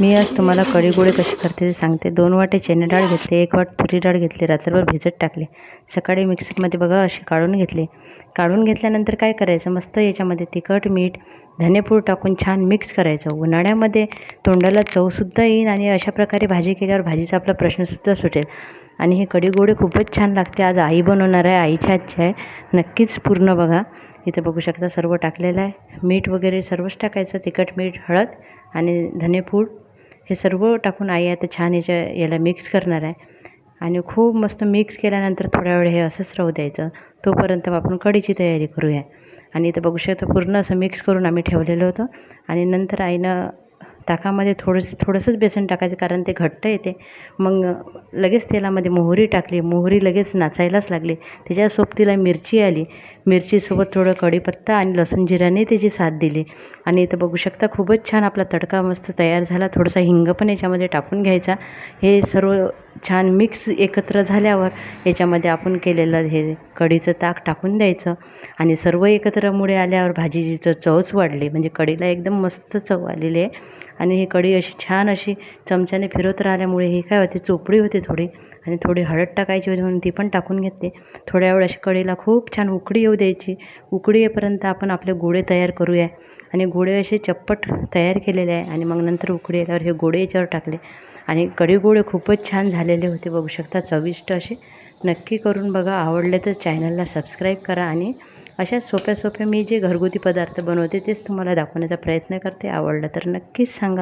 मी आज तुम्हाला कढी गोळे करते ते सांगते. दोन वाटे चणे डाळ घेतली एक वाट तुरी डाळ घेतली रात्रभर भिजत टाकले. सकाळी मिक्सरमध्ये बघा अशी काढून घेतली. काढून घेतल्यानंतर काय करायचं? मस्त याच्यामध्ये तिखट मीठ धनेपूड टाकून छान मिक्स करायचं. उन्हाळ्यामध्ये तोंडाला चवसुद्धा येईल आणि अशा प्रकारे भाजी केल्यावर भाजीचा आपला प्रश्नसुद्धा सुटेल. आणि हे कढी गोळे खूपच छान लागते. आज आई बनवणार आहे आईच्या आजची आहे. नक्कीच पूर्ण बघा. इथं बघू शकता सर्व टाकलेलं आहे. मीठ वगैरे सर्वच टाकायचं. तिखट मीठ हळद आणि धनेपूड हे सर्व टाकून आई आता छान याच्या याला मिक्स करणार आहे. आणि खूप मस्त मिक्स केल्यानंतर थोड्या वेळ हे असंच राहू द्यायचं. तोपर्यंत आपण कढीची तयारी करूया. आणि इथं बघू शकता पूर्ण असं मिक्स करून आम्ही ठेवलेलं होतं. आणि नंतर आईनं ताकामध्ये थोडंसं थोडंसंच बेसन टाकायचं कारण ते घट्ट येते. मग लगेच तेलामध्ये मोहरी टाकली मोहरी लगेच नाचायलाच लागली. त्याच्या सोबतीला मिरची आली. मिरचीसोबत थोडं कढीपत्ता आणि लसूण जिऱ्याने त्याची साथ दिली. आणि इथं बघू शकता खूपच छान आपला तडका मस्त तयार झाला. थोडासा हिंग पण याच्यामध्ये टाकून घ्यायचा. हे सर्व छान मिक्स एकत्र झाल्यावर याच्यामध्ये आपण केलेलं हे कढीचं ताक टाकून द्यायचं. आणि सर्व एकत्र मुळे आल्यावर भाजीची तर चवच वाढली. म्हणजे कढीला एकदम मस्त चव आलेली आहे. आणि ही कढी अशी छान अशी चमच्याने फिरवत राहिल्यामुळे ही काय होते चोपडी होते थोडी. आणि थोडी हळद टाकायची होती म्हणून ती पण टाकून घेते थोड्या वेळ अशी कढीला खूप छान उकडी येऊ द्यायची. उकडी येईपर्यंत आपण आपले गोळे तयार करूया. आणि गोळे असे चप्पट तयार केलेले आहे. आणि मग नंतर उकडी आल्यावर हे गोळे याच्यावर टाकले. आणि कढी गोळे खूपच छान झालेले होते. बघू शकता चविष्ट असे. नक्की करून बघा. आवडले तर चॅनलला सबस्क्राईब करा आणि अशा सोप्या सोप्या मी जे घरगुती पदार्थ बनवते तेच तुम्हाला दाखवण्याचा प्रयत्न करते. आवडलं तर नक्कीच सांगा.